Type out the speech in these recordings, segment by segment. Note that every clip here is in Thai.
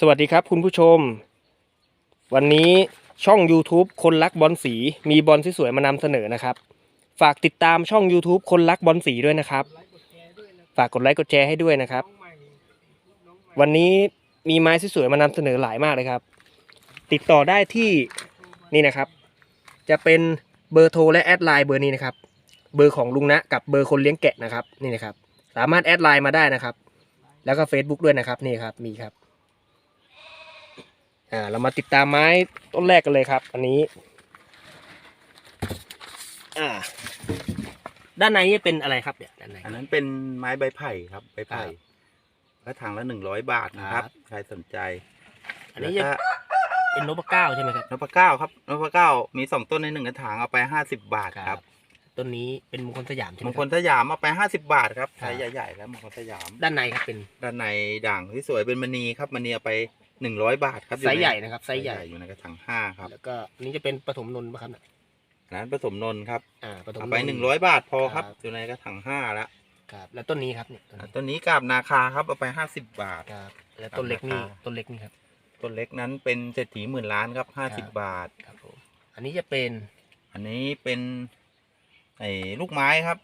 สวัสดีครับคุณผู้ชม วันนี้ช่อง YouTube คนรักบอลสีมีบอลสวยๆมานำเสนอนะครับ ฝากติดตามช่อง YouTube คนรักบอลสีด้วยนะครับ ฝากกดไลค์กดแชร์ให้ด้วยนะครับ วันนี้มีไม้สวยๆมานำเสนอหลายมากเลยครับ ติดต่อได้ที่นี่นะครับ จะเป็นเบอร์โทรและแอดไลน์เบอร์นี้นะครับ เบอร์ของลุงนะกับเบอร์คนเลี้ยงแกะนะครับนี่นะครับ สามารถแอดไลน์มาได้นะครับ แล้วก็ Facebook ด้วยนะครับนี่ครับมีครับ อ่าเรามาติดตามไม้ต้นแรกกันเลยครับ อันนี้อ่าด้านในนี่เป็นอะไรครับเนี่ยด้านใน อันนั้นเป็นไม้ใบไผ่ครับใบไผ่ครับกระถางละหนึ่งร้อยบาทนะครับ ครับ ใครสนใจอันนี้แล้วจะก็เป็นนพเก้าใช่ไหมครับ นพเก้าครับนพเก้ามีสองต้นในหนึ่งกระถางเอาไปห้าสิบบาทครับต้นนี้เป็นมงคลสยามใช่ไหมมงคคลรับ สยามเอาไปห้าสิบบาทครับครัไซบส์ใหญ่ๆแล้วมงคลสยาม ด้านในครับเป็นด้านในด่างที่สวยเป็นมณีครับมณีเอาไป หนึ่งร้อยบาทครับไซส์ใหญ่นะครับไซไซส์ส์ใหใหญ่ญ่อยู่ในกระถางห้าครับ แล้วก็อันนี้จะเป็นปฐมนนท์ป่ะครับเนี่ยอันนั้นผสมนนท์ครับอ่าปฐมเอานไปท์หนึ่งร้อยบาทพอครับ ครับ อยู่ในกระถางห้าแล้วครับแล้วต้นนี้ครับเนี่ยต้นนี้ต้นนี้กาบนาคาครับเอาไปห้าสิบบาท ครับแล้วต้นเล็กนี่ราคาต้นเล็กนี่ครับ ต้นเล็กนั้นเป็นเศรษฐีหมื่นล้านครับห้าครัสิบบบาท ครับผมอันนี้จะเป็นอันนี้เป็นไอ้ลูกไม้ครับ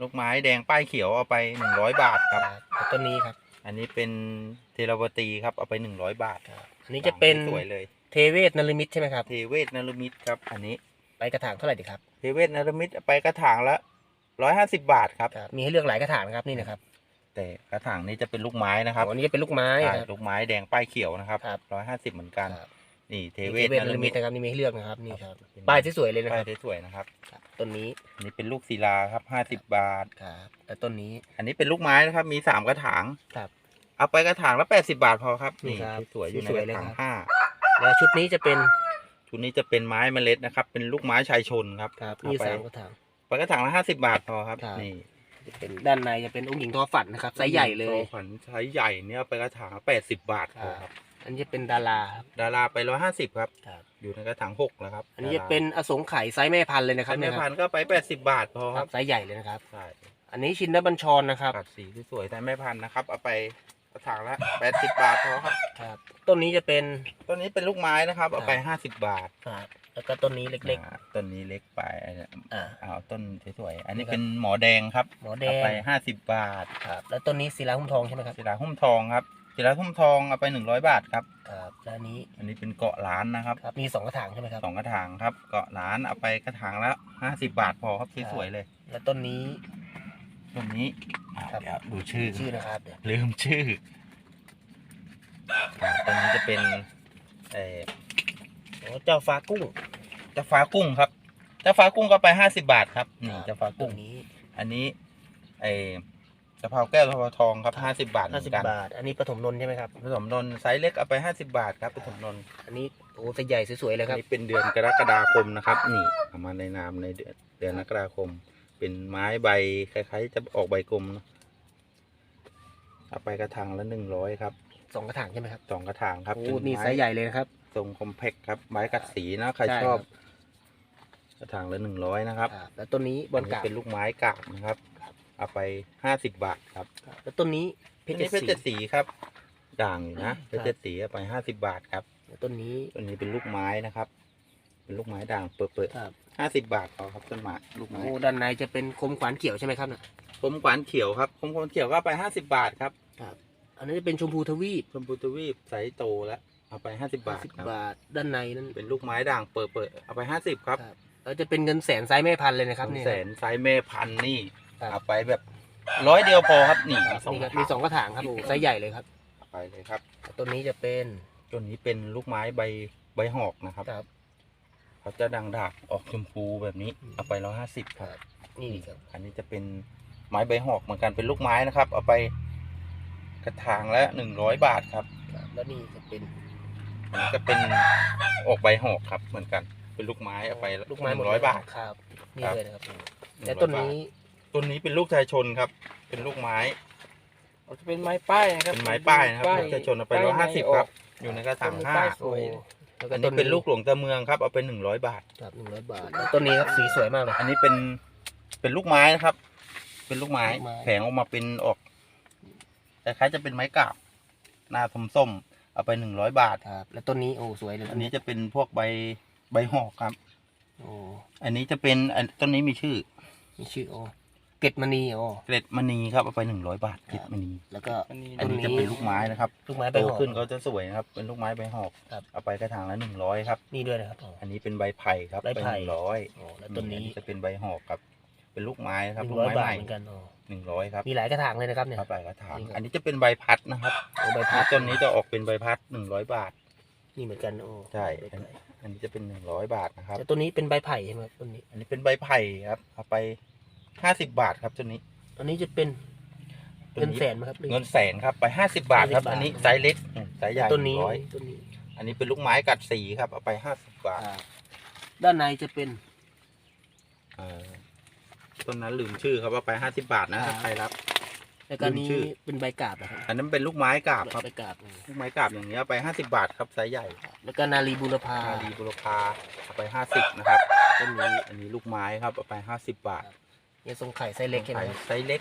ลูกไม้แดงป้ายเขียวเอาไปหนึ่งร้อยบาทครับแล้วต้นนี้ครับ อันนี้เป็นเทราวตีครับเอาไปหนึ่งร้อยบาทครับอันนี้จะเป็นสวยเลย เทเวศนรมิตใช่ไหมครับ เทเวศนรมิตครับ อันนี้ไปกระถางเท่าไหร่ดีครับ เทเวศนรมิตเอาไปกระถางละร้อยห้าสิบบาทครับครับ มีให้เลือกหลายกระถางนะครับนี่นะครับ แต่กระถางนี้จะเป็นลูกไม้นะครับอ๋ออันนี้จะเป็นลูกไม้ใช่ครับลูกไม้แดงป้ายเขียวนะครับครับร้อยห้าสิบเหมือนกันครับนี่เทเทเวเวศศนนรรมิมิตตนะครับนี่มีให้เลือกนะครับนี่ครับเป็นป้ายสวยๆเลยนะคป้ารับยสวยๆนะครับครับ ต้นนี้อันนี้เป็นลูกศิลาครับห้าสิบบาท ครับแล้วต้นนี้ อันนี้เป็นลูกไม้นะครับ มีสามกระถางครับ เอาไปกระถางละแปดสิบาทพอครับนี่นี่ครับสวยๆอยู่ในสวยกๆเลยระถางครับ ห้าแล้วชุดนี้จะเป็นชุดนี้จะเป็นไม้เมล็ดนะครับ เป็นลูกไม้ชายชนครับครับเอามีไปสามกระถาง ไปกระถางละห้าสิบาทพอครับ ครับ นี่จะเป็นด้านในจะเป็นองค์หญิงทอฝันนะครับไซส์ใหญ่เลยขวัญไซส์ใหญ่เนี่ยเอาไปกระถางละแปดสิบาทพอครับ อันนี้จะเป็นดาราครับ ดาราไปร้อยห้าสิบครับ ครับ อยู่ในกระถางหกแล้วครับอันนี้จะเป็นอสงไขยไซส์แม่พันธุ์เลยนะคครัรับบเนี่แม่ยคพัรับนธุ์ก็ไปแปดสิบาทพอคครัรับบไซส์ใหญ่เลยนะครับ ใช่อันนี้ชินนบัญชรนะครับกัดสีสวยๆแต่แม่พันธุ์นะครับ เอาไปกระถางละแปดสิบาทพอครับครับ ต้นนี้จะเป็น ต้นนี้เป็นลูกไม้นะครับ เอาไปครับห้าสิบบาทครับแล้วก็ต้นนี้เล็กอ่าต้นนี้เล็กไปอันนี้ๆอ่า เอาต้นสวยๆอันนี้ครับเป็นหมอแดงครับหมอแดเอางไปห้าสิบบาทครับ แล้วต้นนี้ศิลาหุ้มทองใช่ไหมครับศิลาหุ้มทองครับ ศิลาหุ้มทองเอาไปหนึ่งร้อยบาทครับครับแล้วอันนี้อันนี้เป็นเกาะล้านนะครับครับมีสองกระถางใช่ไหมครับสองกระถางครับเกาะล้านเอาไปกระถางละห้าสิบบาทพอครับครับสวยๆเลย แล้วต้นนี้ ต้นนี้อ่าครับ เดี๋ยวดูชื่อ ชื่อนะครับเดี๋ยวลืมชื่ออ่าต้นนี้จะเป็นเอ่อโอ้เจ้าฟ้ากุ้งเจ้าฟ้ากุ้งครับเจ้าฟ้ากุ้งก็ไปห้าสิบาทครับนี่เจ้าฟ้าต้กุ้นง นี้อันนี้ไอ้ กะเพราแก้วกะเพราทองครับห้าสิบาทเหห้ามืสิอบนกันบาท อันนี้ปฐมนนท์ใช่ไหมครับ ผสมนนท์ไซส์เล็กเอาไปห้าสิบาทครับผสมนนท์อันนี้โอ้ไซส์ใหญ่สวยๆเลยคอัรันบนี้เป็นเดือนกรกฎาคมนะครับ นี่เอามาในนามในเดือนเดือนกรกฎาคม เป็นไม้ใบคล้ายๆ จะออกใบกลมเนอะเอาไปกระถางละหนึ่งร้อยครับสองกระถางใช่ไหมครับสองกระถางครับโอ้เป็นนี่ไม้ไซส์ใหญ่เลยนะครับ ทรงคอมเพกครับไม้กัดสีนะใครใช่ชอบ ครับ กระถางละหนึ่งร้อยนะครับ ครับแล้วต้นนี้บอลอันนี้กาบเป็นลูกไม้กาบนะครับ เอาไปห้าสิบบาทครับครับแล้วต้นนี้เพเพชชรรเจ็ดเพชรสีเจ็ดสีครับ ด่างอยู่นะคเพรับชรเจ็ดสีเอาไปห้าสิบบาทครับแล้วต้นนี้ต้นนี้เป็นลูกไม้นะครับ เป็นลูกไม้ด่างเปิดเปิดครับห้าสิบบาทพอครับต้นไม้ลูกไม้โอ้ด้านในจะเป็นคมขวานเขียวใช่ไหมครับน่ะคมขวานเขียวครับคมขวานเขียวก็เอาไปห้าสิบบาทครับอันนี้จะเป็นชมพูทวีปชมพูทวีปไซส์โตแล้วเอาไปห้าสิบบาทสิบครับบาทด้านในนั้นเป็นลูกไม้ด่างเปิดเปิดเอาไปห้าสิบครับครับแล้วจะเป็นเงินแสนไซส์แม่พันธุ์เลยนะครับสองเนี่ยแสนไซส์แม่พันธุ์นี่ครับ เอาไปแบบร้อยเดียวพอครับนี่มีสองนี่กครัระบถางมีสองกระถางครับโอ้ไซส์ใหญ่เลยครับ เอาไปเลยครับต้นนี้จะเป็นต้นนี้เป็นลูกไม้ใบใบหอกนะครับครับ เขาจะดังดากออกชมพูแบบนี้อืมเอาไปร้อยห้าสิบครับ นี่ครับ อันนี้จะเป็นไม้ใบหอกเหมือนกันเป็นลูกไม้นะครับ เอาไปกระถางละหนึ่งร้อยบาทครับครับ แล้วนี่จะเป็นอันนี้ก็เป็นออกใบหอกครับเหมือนกัน เป็นลูกไม้เอาไปลูกไม้หหมดนึ่งร้อยบาท ครับ นี่ครับเลยนะครับ100แต่ต้นนี้บาท ต้นนี้เป็นลูกชายชนครับ เป็นลูกไม้จะเป็นไม้ป้ายนะครับเป็นไม้ป้ายนะครับป้ลูกชายชนเอาไปร้อยห้าสิบครับ อยู่ในกระถางห้าป้ายสวยแล้วก็อันต้นี้นเป็นลูกหลวงตะเมืองครับ เอาไปหนึ่งร้อยบาท ครับหนึ่งร้อยบาทแล้วต้นนี้ครับสีสวยมากเลยอันนี้เป็นเป็นลูกไม้นะครับ เป็นลูกไม้ลูกไม้แผงออกมาเป็นออกคล้ายๆจะเป็นไม้กาบหน้าส้มส้มๆเอาไปหนึ่งร้อยบาท ครับ แล้วต้นนี้โอ้สวยเลยอันนี้จะเป็นพวกใบใบหอกครับ โอ้อันนี้จะเป็นอันต้นนี้มีชื่อ มีชื่อโอ้ เกตมณีโอ้เกล็ดมณีครับเอาไปหนึ่งร้อยบาทเกล็ดมณีแล้วก็อันนี้ อันนี้จะเป็นลูกไม้นะครับลูกไม้ใบโตหอก ขึ้นเขาจะสวยนะครับ เป็นลูกไม้ใบหอกครับ เอาไปกระถางละหนึ่งร้อยครับ นี่ด้วยนะครับโอ้อันนี้เป็นใบไผ่ครับใบไผ่ หนึ่งร้อยโอ้แล้วต้นนี้จะเป็นใบหอกครับ เป็นลูกไม้หนะครับนึ่ลูงกร้อยไม้บาใหทม่เหมือนกันโอ้หนึ่งร้อยครับมีหลายกระถางเลยนะครับเนี่ย ครับหลายกระถางนี่ครับ อันนี้จะเป็นใบพัดนะครับโอ้ใบพัพัดดต้นนี้จะออกเป็นใบพัดหนึ่งร้อยบาท นี่เหมือนกันโอ้ใช่ ใบไผ่อันนี้จะเป็นหนึ่งร้อยบาทนะครับ แต่ต้นนี้เป็นใบไผ่ใช่ไหมครับต้นนี้อันนี้เป็นใบไผ่ครับ เอาไป ห้าสิบบาทครับต้นนี้ต้นนี้จะเป็นต้เงินนี้แสนไหมครับหรือ เงินแสนครับไปห้าสิบบาทครับ 50อันนี้บาท ไซส์เล็กอืมไซส์ใหญ่ต้นนี้ร้อยต้นนี้อันนี้เป็นลูกไม้กัดสีครับเอาไปห้าสิบบาทอ่าด้านในจะเป็น เออต้นนั้นลืมชื่อครับเอาไปห้าสิบบาทนะครัถ้าบใครรับแล้วก็ลืมนี้ชื่อ เป็นใบกาบนะครับอันนั้นเป็นลูกไม้กาบครับใบกาบอืมลูกไม้กาบอย่างเงี้ยเอาไปห้าสิบบาทครับไซส์ใหญ่แล้วก็นาลีบุรพาอารีบุรพาเอาไปห้าสิบนะครับ ต้นนี้อันนี้ลูกไม้ครับเอาไปห้าสิบบาท ยังทรงไข่ไซส์เล็กใช่ไหมครับไซส์เล็ก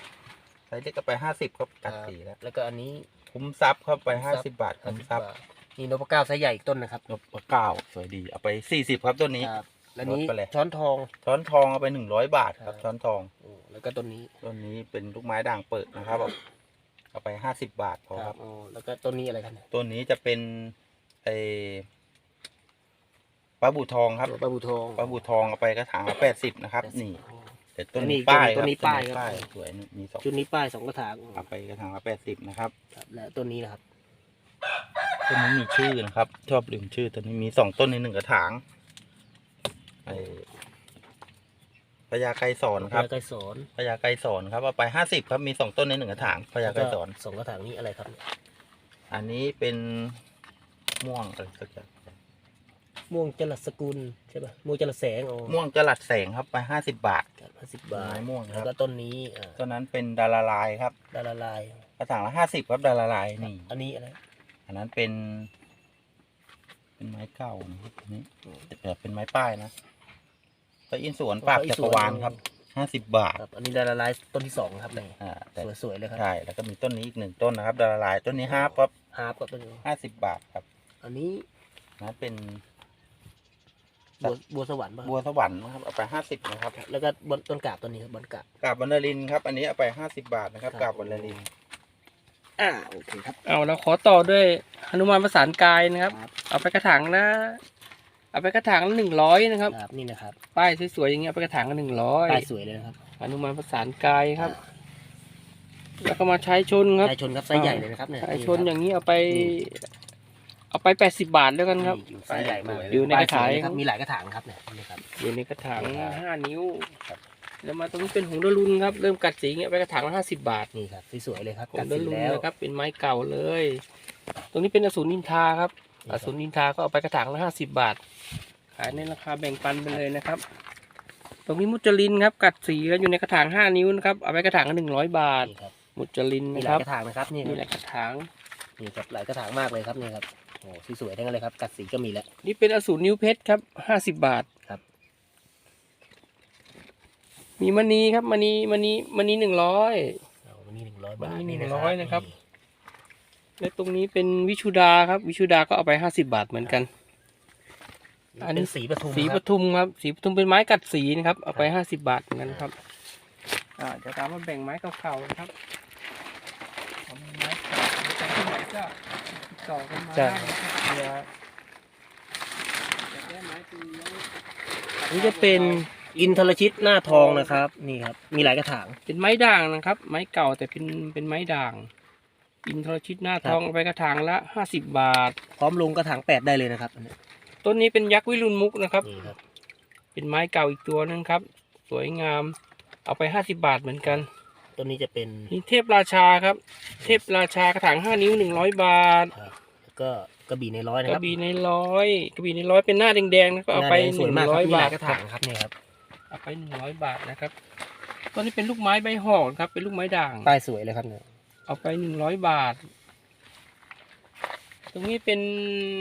ไซส์เล็กก็ไปห้าสิบครับกัดสีแล้ว แล้วก็อันนี้คุ้มทรัพย์ครับไปห้าสิบบาทคุ้มทรัพย์นี่นพเก้าไซส์ใหญ่อีกต้นนะครับนพเก้าสวยดีเอาไปสี่สิบครับต้นนี้ครับแล้วนี้ลดไปเลยช้อนทองช้อนทองเอาไปหนึ่งร้อยบาทครับครับช้อนทองโอ้แล้วก็ต้นนี้ต้นนี้เป็นลูกไม้ด่างเปิดนะครับเอาเอาไปห้าสิบบาทพอครับโอ้แล้วก็ต้นนี้อะไรครับเนี่ยต้นนี้จะเป็นไอปลาบูทองครับปลาบูทองปลาบูทองเอาไปกระถางละแปดสิบนะครับ นี่โอ้ แต่ต้นอันนี้นี้ป้ายต้นนี้ครับป้ายครับ สวยนี่มีสองชุดนี้ป้ายสองกระถางเอาไปกระถางละแปดสิบนะครับครับและต้นนี้นะครับ ต้นนี้มีชื่อนะครับ ชอบลืมชื่อต้นนี้มีสองต้นในหนึ่งกระถางไอพญาไกรสอนครับไก่สอนพญาไกรสอนครับเอาไปห้าสิบครับมีสองต้นในหนึ่งกระถางพญาไกรสอนสองกระถางนี้อะไรครับ อันนี้เป็นม่วงอะไรสักอย่าง ม่วงจรัสสกุลใช่ป่ะม่วงจรัสแสงโอ้ม่วงจรัดแสงครับไปห้าสิบบาท ห้าสิบบาทไม้ม่วงครับ แล้วก็ต้นนี้อ่าต้นนั้นเป็นดาราลายครับดาราลายกระถางละห้าสิบครับดาราลายนี่ อันนี้อะไร อันนั้นเป็น เป็นไม้เก่านะครับอันนี้แต่เป็นไม้ป้ายนะพระอินทร์สวนปากจักรวาลครับห้าสิบบาทครับ อันนี้ดาราลายต้นที่สองครับนี่อ่าแต่สวยๆเลยครับ ใช่แล้วก็มีต้นนี้อีกหนึ่งต้นนะครับ ดาราลายต้นนี้ห้าครับฮาร์ปก็เป็นห้าสิบบาทครับอันนี้นะเป็น บัวบัวสวรรค์ป่ะบัวสวรรค์นะครับเอาไปห้าสิบนะครับแล้วก็บนต้นกาบต้นนี้ครับบนกาบ กาบวรรณรินครับ อันนี้เอาไปห้าสิบบาทนะครับ ครับ กาบวรรณรินอ่าโอเคครับ เอาเราขอต่อด้วยหนุมานประสานกายนะครับ ครับ เอาไปกระถางนะเอาไปกระถางละหนึ่งร้อยนะครับครับนี่นะครับป้ายสวยๆอย่างเงี้ยเอาไปกระถางละหนึ่งร้อยป้ายสวยเลยนะครับหนุมานประสานกายครับ แล้วก็มาใช้ชนครับชายชนครับไซส์ใหญ่เลยนะครับเนี่ยใช้ชนอย่างนี้นี้เอาไป เอาไปแปดสิบบาทแล้วกันครับ ไซส์ใหญ่มากอยู่ในกระถางป้ยสวยเลยครับมีหลายกระถางครับเนี่ยนี่ครับ อยู่ในกระถางครับ ห้านิ้วครับแล้วมาตรงนี้เป็นหงส์ดรุนครับ เริ่มกัดสีเงี้ยไปกระถางละห้าสิบบาทนี่ครับสวยๆเลยครับหงกัดส์ดสีรุนแล้วนะครับ เป็นไม้เก่าเลย ตรงนี้เป็นอสูรนินทาครับ อสูรนินทาก็เอาไปกระถางละห้าสิบบาท ขายในราคาแบ่งปันไปเลยนะครับ ตรงนี้มุจลินครับ กัดสีแล้วอยู่ในกระถางห้านิ้วนะครับ เอาไปกระถางละหนึ่งร้อยบาท นี่ครับมุจลินมีนะหคลายรับกระถางนะครับนี่นี่แหละกระถาง นี่ครับหลายกระถางมากเลยครับนี่ครับ โอ้สวยๆทั้งนั้นเลยครับ กัดสีก็มีแล้ว นี่เป็นอสูรนิ้วเพชรครับห้าสิบบาทครับ มีมณีครับมณีมณีมณีหนึ่งร้อยเอาวันนี้หนึ่งร้อยบาทวันนี้นี่100นะครับ และตรงนี้เป็นวิชุดาครับ วิชุดาก็เอาไปห้าสิบาทเหมือนกัน อัอันนนี้นี้สีปทุมสีคปรับทุมครับ สีปทุมเป็นไม้กัดสีนะครับ เอาไปห้าสิบาทเหมือนกันครับ อ่าจะตามมาแบ่งไม้เก่าๆนะครับเอาไม้เก่าจะที่ไหนก็ ติดต่อกันมาได้นะครับเผื่ออยากได้ไม้ตีไม้อันนี้จะเป็นอินทรชิตหน้าทองนะครับ นี่ครับ มีหลายกระถาง เป็นไม้ด่างนะครับ ไม้เก่าแต่เป็นเป็นไม้ด่าง อินทรชิตหน้าทองครับเอาไปกระถางละห้าสิบบาท พร้อมลงกระถางแปดได้เลยนะครับอันนี้ต้นนี้เป็นยักษ์วิรุณมุกนะครับนี่ครับ เป็นไม้เก่าอีกตัวนึงครับ สวยงาม เอาไปห้าสิบาทเหมือนกัน ต้นนี้จะเป็นนี่เทพราชาครับ เทพราชากระถางห้านิ้วหนึ่งร้อยบาทครับแล้วก็กระบี่ในร้อยนะกคระรับบี่ในร้อยกระบี่ในร้อยเป็นหน้าแดงๆนะก็เอาไปหน้หแดงสวยนึ่งมากคร้รัอบยมีหบาลาทยกระถางครับนี่ครับเอาไปหนึ่งร้อยบาทนะครับต้นนี้เป็นลูกไม้ใบหอกครับ เป็นลูกไม้ด่าง ป้ายสวยเลยครับเนี่ย เอาไปหนึ่งร้อยบาท ตรงนี้เป็น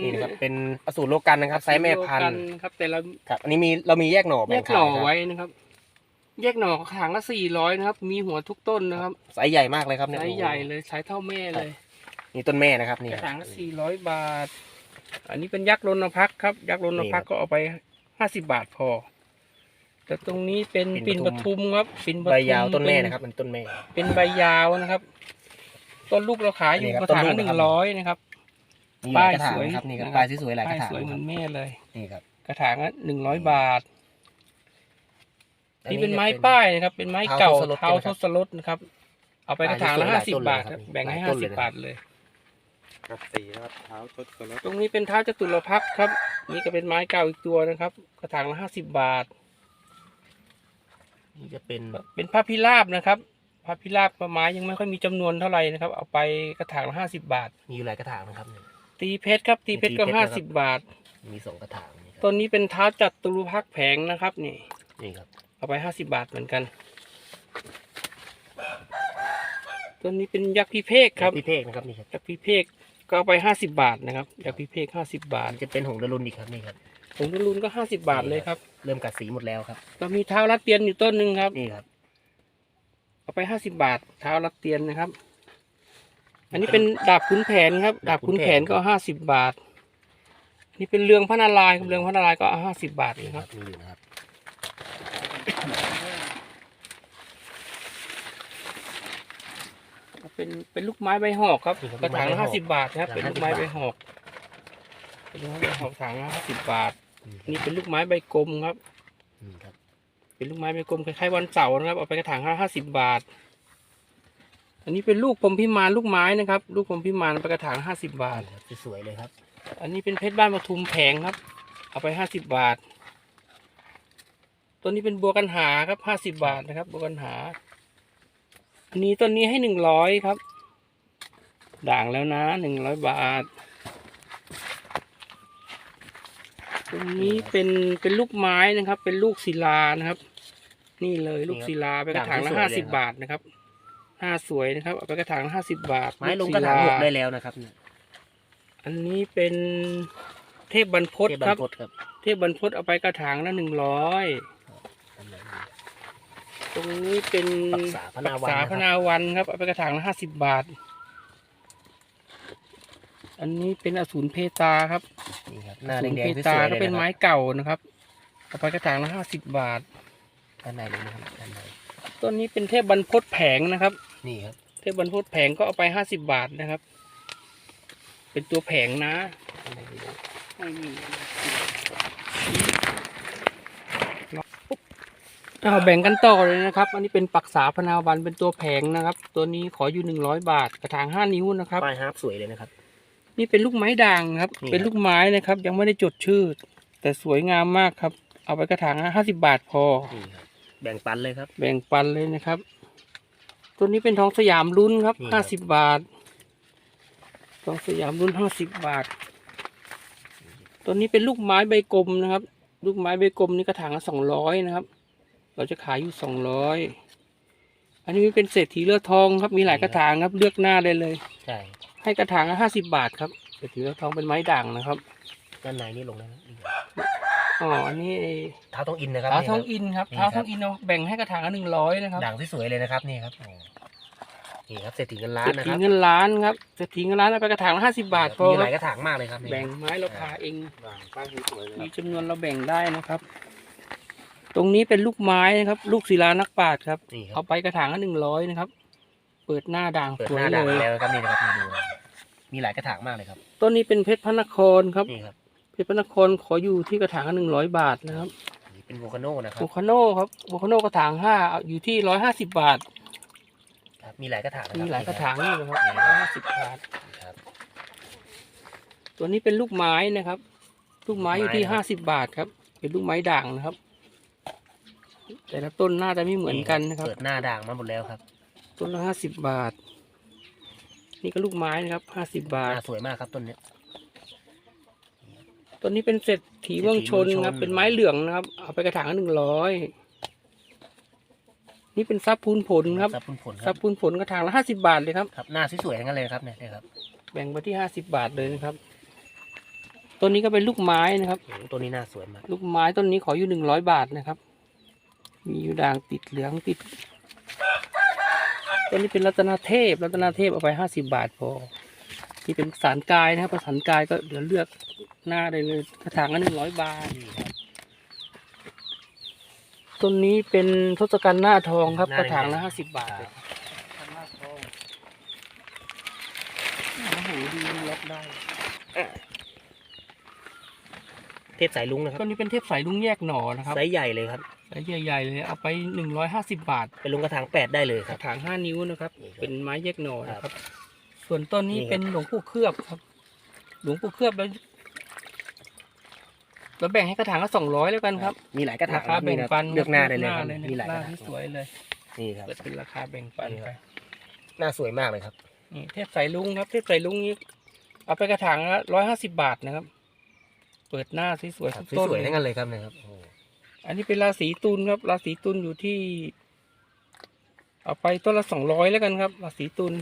นี่นะครับเป็นอสูรโลกันนะครับไซส์แม่พันกัธุ์ครับ แต่เราครับ อันนี้มีเรามีแยกหน่อแยแบ่งกหน่อขายครับไว้นะครับ แยกหน่อกระถางละสี่ร้อยนะครับ มีหัวทุกต้นนะครับไซส์ใหญ่มากเลยครับเนี่ยไซส์ใหญ่เลยไซส์เท่าแม่เลยนี่ต้นแม่นะครับนี่กคระรับถางละสี่ร้อยบาท อันนี้เป็นยักษ์รณพักษ์ครับ ยักษ์รณพักษ์ก็เอาไปห้าสิบบาทพอ แต่ตรงนี้เป็นปิ่นปทุมครับปิ่นปทุมใบยาวต้นแม่เป็นะครับมันต้นแม่ เป็นใบยาวนะครับ ต้นลูกเราขายอยู่นี่ครับกระถางต้ละนหลูนึ่กงนะครับร้อยนะครับมีหลายกระถางป้ายสวยนะครับนี่ครับนะครับป้ายสวยๆหลายกป้ายระถางสวยเหคมืรัอบนแม่เลยนี่ครับกระถางละหนึ่งร้อยบาทอั นี่เป็นไม้จะป้ายนะครับ เป็นไม้เก่าเท้าเท้าทศรถทศรถนะครับ เอาไปกระถางละหลาห้ายสิต้บนเลยบาทคครัรับบแบ่งให้หลายห้าต้นสิเลยบนะบาทเลยกับสีนะครับเท้าชดกระลดตรงนี้เป็นเท้าจตุรพักษ์ครับ นี่ก็เป็นไม้เก่าอีกตัวนะครับ กระถางละห้าสิบบาท นี่จะเป็นเป็นพระพิราบนะครับพระพิราบไม้ยังไม่ค่อยมีจำนวนเท่าไหร่นะครับ เอาไปกระถางละห้าสิบบาท มีอยู่หลายกระถางนะครับนี่ตีเพชรครับ ตีเพชรก็ตีเพชรห้านะครัสิบบบาท มีสองกระถางนี่ครับต้นนี้เป็นเท้าจัตุรพักษ์แผงนะครับ นี่นี่ครับ เอาไปห้าสิบาทเหมือนกันต้นนี้เป็นยักษ์พิเภกครับพี่เพกนะครับนี่ครับยักษ์พิเภกก็เอาไปห้าสิบาทนะครับยักษ์พิเภกห้าสิบบาทมันจะเป็นหงส์ดารุนอีกครับนี่ครับผงกระลุนก็ห้าสิบาทเลยครับ เริ่มกัดสีหมดแล้วครับ เรามีเท้ารัดเตียนอยู่ต้นหนึ่งครับนี่ครับ เอาไปห้าสิบาทเท้ารัดเตียนนะครับ อันนี้เป็นดาบขุนแผนครับ ดาบขุนแผนก็ห้าสิบบาท นี่เป็นเรืองพระนารายณ์ครับเรืองพระนารายณ์ก็ห้าสิบาทนี่นะคครัรับบ มีอยู่นะครับ เป็นเป็นลูกไม้ใบหอกครับกระถางละห้าสิบาทนะครับเป็นลูกไม้ใบหอกเป็นลูกไม้ใบหอกถางละห้าสิบบาท นี่เป็นลูกไม้ใบกลมครับนี่ครับเป็นลูกไม้ใบกลมคล้ายๆวันเสาร์นะครับเอาไปกระถางละห้าสิบบาท อันนี้เป็นลูกพรหมพิมานลูกไม้นะครับ ลูกพรหมพิมานเอาไปกระถางห้าสิบบาทนี่ครับสวยๆเลยครับ อันนี้เป็นเพชรบ้านปทุมแผงครับ เอาไปห้าสิบบาท ตัวนี้เป็นบัวกันหาครับห้าสิบบาทนะครับ บัวกันหา อันนี้ต้นนี้ให้หนึ่งร้อยครับ ด่างแล้วนะหนึ่งร้อยบาทตรงนี้เป็นเป็นลูกไม้นะครับ เป็นลูกศิลานะครับ นี่เลยลูกศิลาไปกระถางละห้าสิบบาทนะครับห้าสวยนะครับเอาไปกระถางละห้าสิบบาท ไม้ลงศิกระถางหกลได้แล้วนะครับเนี่ยอันนี้เป็นเทพบรรพตเทพคบรรับรพตครับ เทพบรรพตเอาไปกระถางละหนึ่งร้อยอันไหนดี ตรงนี้เป็นปรักษาพนาวันปรักษานะครับพนาวันครับเอาไปกระถางละห้าสิบบาท อันนี้เป็นอสูรเพตาครับนี่ครับหอน้าสูรแดเพงๆสตาวยๆก็เลยเป็นนะคไม้รับเก่านะครับเอาไปกระถางละห้าสิบบาท ด้านในเลยนะครับด้านในต้นนี้เป็นเทพบรรพตแผงนะครับ นี่ครับเทพบรรพตแผงก็เอาไปห้าสิบบาทนะครับ เป็นตัวแผงนะ ไม่มี เอาแบ่งกันต่อเลยนะครับ อันนี้เป็นปักษาพนาวันเป็นตัวแผงนะครับ ตัวนี้ขออยู่หนึ่งร้อยบาทกระถางห้านิ้วนะครับป้ายฮาร์ปสวยเลยนะครับ นี่เป็นลูกไม้ด่างครับ นี่ครับ เป็นลูกไม้นะครับ ยังไม่ได้จดชื่อ แต่สวยงามมากครับ เอาไปกระถางห้าสิบาทพอ นี่ครับแบ่งปันเลยครับ แบ่งปันเลยนะครับ ตัวนี้เป็นทองสยามรุ่นครับนี่ครัห้าบสิบบาท ทองสยามรุ่นห้าสิบบาท ตัวนี้เป็นลูกไม้ใบกลมนะครับ ลูกไม้ใบกลมนี่กระถางละสองร้อยนะครับ เราจะขายอยู่สองร้อยอันนี้เป็นเศรษฐีเลือดทองครับมีหลายกระถางครับเลือกหน้าได้เลย ใช่ให้กระถางละห้าสิบบาทครับเศรษฐีเลือดทองเป็นไม้ด่างนะครับ ด้านในนี่ลงแล้วนะนี่ครับอ๋ออันนี้เท้าทองอินนะครับเท้านี่ทคอรังบอินครับนี่เท้าคทรับองอินเอาแบ่งให้กระถางละหนึ่งร้อยนะครับด่างสวยๆเลยนะครับนี่ครับโอ้นี่ครับเศรษฐีเงินล้าเศรนษนะฐีครับเงินล้านครับเศรษฐีเงินล้านเอาไปกระถางละห้าสิบบาทพอมีคหรัลายบกระถางมากเลยครับนี่แบ่งไม้เราพาเองด่างป้ายสวยๆเลยมีจำนวนเราแบ่งได้นะครับ ตรงนี้เป็นลูกไม้นะครับ ลูกศิลานักปราชญ์ครับ นี่ครัเอาบไปกระถางละหนึ่งร้อยนะครับ เปิดหน้าด่างเปิดสวหยน้าเลด่างยแล้วนะครับนี่นะครับมาดูมีหลายกระถางมากเลยครับต้นนี้เป็นเพชรพระนครครับ นี่ครับเพชรพระนครขออยู่ที่กระถางละหนึ่งร้อยบาทนะครับอันนี้เป็นโวคาโนนะครัโบบคาโนครับโบคาโนกระถางห้าเอาอยู่ที่ร้อยห้าสิบบาท ครับ มีหลายกระถางนคบมีหลายกระถางนี่นี่นะครับร้อยห้าสิบบาทครับ ตัวนี้เป็นลูกไม้นะครับ ลูกไม้อยู่ที่ลูกไม้ห้านะคสิรับบบาทครับ เป็นลูกไม้ด่างนะครับ แต่ละต้นน่าจะไม่เหมือนกันนะครับ เปิดหน้าด่างมาหมดแล้วครับ ต้นละห้าสิบบาท นี่ก็ลูกไม้นะครับห้าสิบบาหทน้าสวยมากครับต้นเนี้ยต้นนี้เป็นเศรษฐีเมืองชนเศรษฐีเมืองชนครับ เป็นไม้เหลืองนะครับ เอาไปกระถางละหนึ่งร้อย นี่เป็นซับพูนผลครับซับพุนผลคซัรับบพูนผลกระถางละห้าสิบาทเลยครับ ครับ หน้าสวยๆทั้งนั้นเลยครับเนี่ยเนี่ยครับ แบ่งไปที่ห้าสิบาทเลยนะครับต้นนี้ก็เป็นลูกไม้นะครับโอ้โหตัวนี้หน้าสวยมาก ลูกไม้ต้นนี้ขออยู่หนึ่งร้อยบาทนะครับ มีอยู่ด่างติดเหลืองติดต้นนี้เป็นรัตนาเทพ รัตนาเทพเอาไปห้าสิบาทพอที่เป็นสารกายนะครับประสานกายก็เดี๋ยวเลือกหน้าได้เลยกระถางละหนึ่งร้อยบาทนี่ครับต้นนี้เป็นทศกัณฐ์หน้าทองครับหน้ากระถางแดละงห้าสิบบาทเลยครับหน้าทองโอ้โหดีล็อกได้เทพสายลุงนะครับต้นนี้เป็นเทพสายลุงแยกหน่อนะครับไซส์ใหญ่เลยครับ ไซส์ใหญ่ๆเลยเอาไปหนึ่งร้อยห้าสิบบาทเป็นลุงกระถางแปดได้เลยกครัระบถางห้านิ้วนะครับ นี่ครับเป็นไม้แยกหน่อนะคครัรับบส่วนต้นนี้นี่ครับ เป็นหลวงปู่เคลือบครับ หลวงปู่เคลือบแล้วเราแบ่งให้กระถางละสองร้อยแล้วกันครับมีหลายกระถางราคาแบ่งปันเลือกหน้าได้เลยครับนะมีหลายหกน้าระถางที่สวยเลยนี่ครับ เปิดเป็นราคาแบ่งปันนี่คไปรับ หน้าสวยมากเลยครับ นี่เทพสายลุงครับ เทพสายลุงนี้เอาไปกระถางละร้อยห้าสิบบาทนะครับ เปิดหน้าสวยๆทุกต้นสวยๆทั้งนั้นเลยครับเนะครับโอ้โห อันนี้เป็นราศีตุลครับ ราศีตุลอยู่ที่ เอาไปต้นละสองร้อยแล้วกันครับ ราศีตุล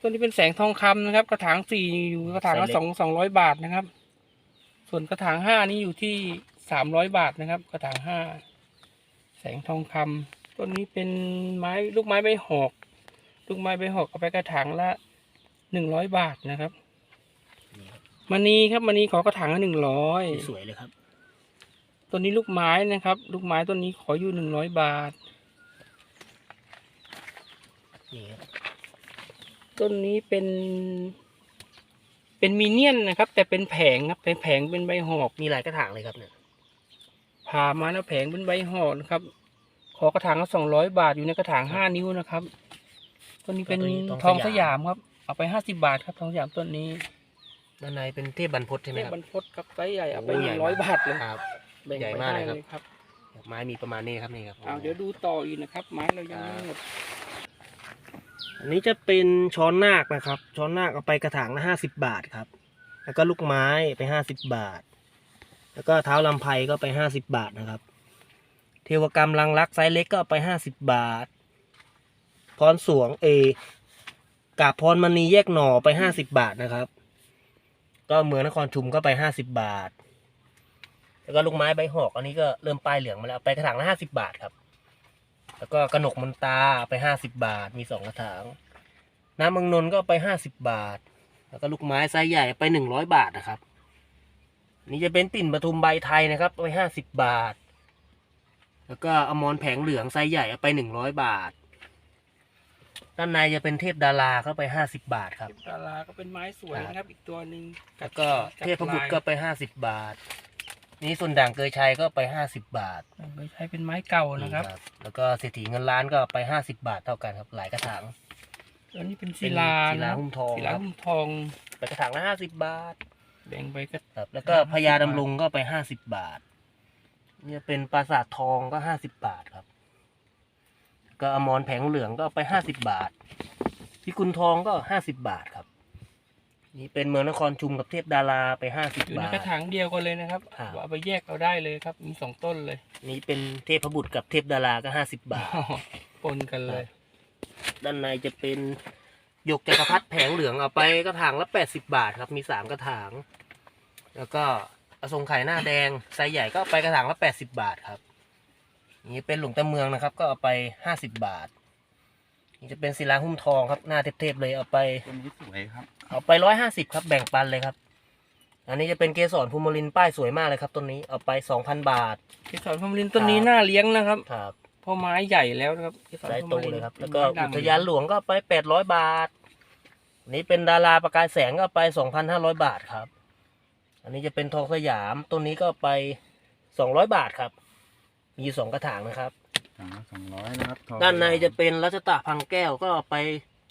ต้นนี้เป็นแสงทองคำนะครับ กระถางสี่อยู่กระถางละสองสองร้อยบาทนะครับ ส่วนกระถางห้านี้อยู่ที่สามร้อยบาทนะครับ กระถางห้าแสงทองคำต้นนี้เป็นไม้ลูกไม้ใบหอก ลูกไม้ใบหอกเอาไปกระถางละหนึ่งร้อยบาทนะครับ มณีครับมณีขอกระถางละหนึ่งร้อยสวยเลยครับต้นนี้ลูกไม้นะครับ ลูกไม้ต้นนี้ขออยู่หนึ่งร้อยบาทนี่ครับต้นนี้เป็นเป็นมีเนียนนะครับ แต่เป็นแผงครับเป็นแผงเป็นใบหอกมีหลายกระถางเลยครับเนี่ยผ่ามาแล้วแผงเป็นใบหอกนะครับ ขอกระถางละสองร้อยบาทอยู่ในกระถางห้านิ้วนะครับต้นนี้เป็นทองสยามครับ เอาไปห้าสิบาทครับทองสยามต้นนี้ ด้านในเป็นเทพบรรพตใช่ไหมเทพครับ บรรพตครับไซส์ใหญ่เอาไปโอ้หใหญ่นึ่งร้อยมาก บาทเลยครับ แบ่งใหญ่ไปมากได้เลยครับ เลยครับไม้มีประมาณนี้ครับนี่ครับ เอาเดี๋ยวดูต่ออีกนะครับ ไม้เรายังไม่หมดอันนี้จะเป็นช้อนนาคนะครับ ช้อนนาคเอาไปกระถางละห้าสิบบาทครับ แล้วก็ลูกไม้ไปห้าสิบบาท แล้วก็เท้าลำไพก็ไปห้าสิบบาทนะครับ เทวกรรมลังรักไซส์เล็กก็เอาไปห้าสิบบาท พรสวงเอกาบพรมณีแยกหน่อไปห้าสิบบาทนะครับ ก็เมืองนครชุมก็ไปห้าสิบบาท แล้วก็ลูกไม้ใบหอกอันนี้ก็เริ่มป้ายเหลืองมาแล้วไปกระถางละห้าสิบบาทครับ แล้วก็กระหนกมนตาไปห้าสิบบาท มีสองกระถาง น้ำเมืองนน์ก็ไปห้าสิบบาท แล้วก็ลูกไม้ไซส์ใหญ่ไปหนึ่งร้อยบาทนะครับ นี่จะเป็นปิ่นปทุมใบไทยนะครับ ไปห้าสิบบาท แล้วก็อมรแผงเหลืองไซส์ใหญ่ไปหนึ่งร้อยบาท ด้านในจะเป็นเทพดาราเข้าไปห้าสิบบาทครับดาราก็เป็นไม้สวยนะครับ อีกตัวหนึ่งแล้วก็เทพบุตรก็ไปห้าสิบบาท นี่ส่วนด่างเกยชัยก็ไปห้าสิบบาทไม่ใช้เป็นไม้เก่านะครับ แล้วก็เศรษฐีเงินล้านก็ไปห้าสิบบาทเท่ากันครับ หลายกระถางตัวนี้เป็นเป็ศินลาศิลานะครับหุ้มทองศิลาครับหุ้มทองไปกระถางละห้าสิบบาทแบ่งไปก็ครับ แล้วก็พญาดำรงก็ไปห้าสิบบาท เนี่ยเป็นปราสาททองก็ห้าสิบบาทครับ ก็อมรแผงเหลืองก็ไปห้าสิบบาทพิกุลทองก็ห้าสิบบาทครับ นี่เป็นเมืองนครชุมกับเทพดาราไปห้าสิบอยู่ในบาท กระถางเดียวกันเลยนะครับครับ เอาไปแยกเอาได้เลยครับ มีสองต้นเลยนี่เป็นเทพบุตรกับเทพดาราก็ห้าสิบบาท ปนกันเลย ด้านในจะเป็นหยกจักรพรรดิแผงเหลืองเอาไปกระถางละแปดสิบาทครับ มีสามกระถาง แล้วก็อสงไข่หน้าแดงไซส์ใหญ่ก็เอาไปกระถางละแปดสิบาทครับ นี่เป็นหลวงตาเมืองนะครับ ก็เอาไปห้าสิบบาท นี่จะเป็นศิลาหุ้มทองครับ หน้าเทพๆเลยเอาไปต้นนี้สวยครับ เอาไปร้อยห้าสิบครับแบ่งปันเลยครับ อันนี้จะเป็นเกสรภูมิลินป้ายสวยมากเลยครับต้นนี้เอาไปสองพันบาทที่สอนพมลินต้นนี้น่าเลี้ยงนะครับครับเพราะไม้ใหญ่แล้วนะครับที่สอนไซพส์มโตลินเลยครับเป็แล้วก็ไม้อุดำทยานหลวงก็ไปแปดร้อยบาท อันนี้เป็นดาราประกายแสงก็ไปสองพันห้าร้อยบาทครับ อันนี้จะเป็นทองสยามต้นนี้ก็ไปสองร้อยบาทครับ มีอยู่สองกระถางนะครับสองสองร้อยนะครับทองด้านในจะเป็นรัชตะพังแก้วก็ไป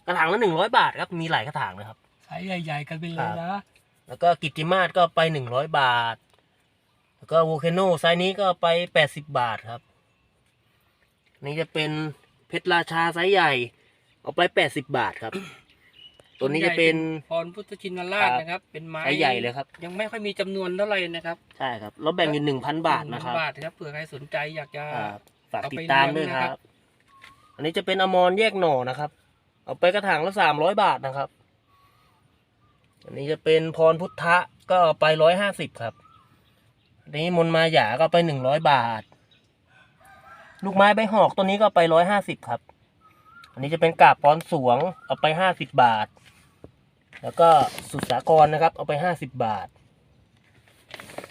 กระถางละหนึ่งร้อยบาทครับมีหลายกระถางนะครับ สายใหญ่ ๆ กันไปเลยนะแล้วก็กิตติมาศก็ไปหนึ่งร้อยบาท แล้วก็โวลเคโนไซส์นี้ก็ไปแปดสิบบาทครับ นี่จะเป็นเพชรราชาไซส์ใหญ่ เอาไปแปดสิบบาทครับ ตัวนี้จะเป็น พรพุทธชินราชนะครับ เป็นไม้ไซส์ใหญ่เลยครับ ยังไม่ค่อยมีจำนวนเท่าไหร่นะครับใช่ครับแล้วแบ่งอยู่หนึ่งพันบาทนะครับหงบาทครับเผื่อใครสนใจอยากจะ ครับฝากเอาไปติดตามด้วยเลี้ยงคนะครัรับบอันนี้จะเป็นอมรแยกหน่อนะครับ เอาไปกระถางละสามร้อยบาทนะครับ อันนี้จะเป็นพรพุทธะก็เอาไปร้อยห้าสิบครับ อันนี้มนมาหยาก็ไปหนึ่งร้อยบาท ลูกไม้ใบหอกตัวนี้ก็ไปร้อยห้าสิบครับ อันนี้จะเป็นกาบปอนสวงเอาไปห้าสิบบาท แล้วก็สุดสากรนะครับ เอาไปห้าสิบบาท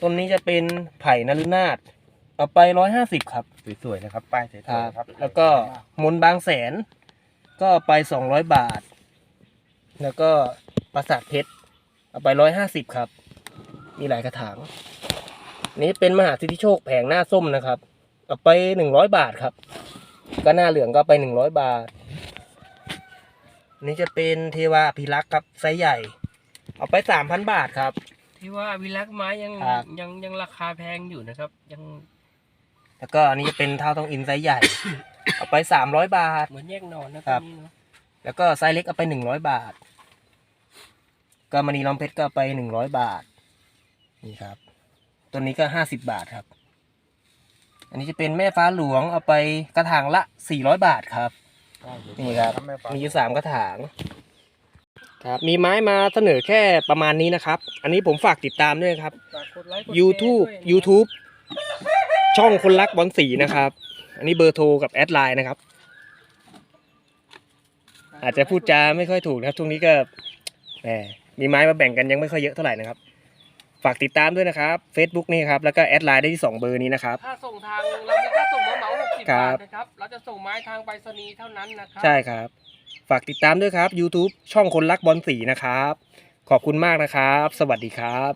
ต้นนี้จะเป็นไผ่นฤนาถเอาไปร้อยห้าสิบครับ สวยๆนะครับ ป้ายสวยครับๆนะครับแล้วก็มนต์บางแสน ก็เอาไปสองร้อยบาท แล้วก็ปราสาทเพชร เอาไปร้อยห้าสิบครับ มีหลายกระถาง นี้เป็นมหาสิทธิโชคแผงหน้าส้มนะครับ เอาไปหนึ่งร้อยบาทครับ ก็หน้าเหลืองก็เอาไปหนึ่งร้อยบาท นี่จะเป็นเทวาพิรักษ์ครับไซส์ใหญ่ เอาไปสามพันบาทครับ ที่ว่าวิลักษ์ไม้ยังครับ ยังยังราคาแพงอยู่นะครับ ยังแล้วก็อันนี้จะเป็นเท้าทองอินไซส์ใหญ่ เอาไปสามร้อยบาท เหมือนแยกนอนนะคตรัอบนนี้เนาะแล้วก็ไซส์เล็กเอาไปหนึ่งร้อยบาท ก็มณีล้อมเพชรก็เอาไปหนึ่งร้อยบาท นี่ครับ ตัวนี้ก็ห้าสิบบาทครับ อันนี้จะเป็นแม่ฟ้าหลวงเอาไปกระถางละสี่ร้อยบาทครับ นี่ครับแม่ฟ้ามีอยู่สามกระถางครับมีไม้มาเสนอแค่ประมาณนี้นะครับ อันนี้ผมฝากติดตามด้วยครับฝากกดไลค์กดแชร์ YouTube ด้วยนะ YouTube ช่องคนรักบอลสีนะครับ อันนี้เบอร์โทรกับแอดไลน์นะครับ อาจจะพูดจาไม่ค่อยถูกนะครับช่วงนี้ก็แหมมีไม้มาแบ่งกันยังไม่ค่อยเยอะเท่าไหร่นะครับ ฝากติดตามด้วยนะครับ Facebook นี่ครับแล้วก็แอดไลน์ได้ที่ 2 เบอร์นี้นะครับค่าส่งทางเรามีค่าส่งเหมาเหมาหก สิบครับาทนะครับ เราจะส่งไม้ทางไปรษณีย์เท่านั้นนะครัใช่ครับ ฝากติดตามด้วยครับ YouTube ช่องคนรักบอลสีนะครับ ขอบคุณมากนะครับ สวัสดีครับ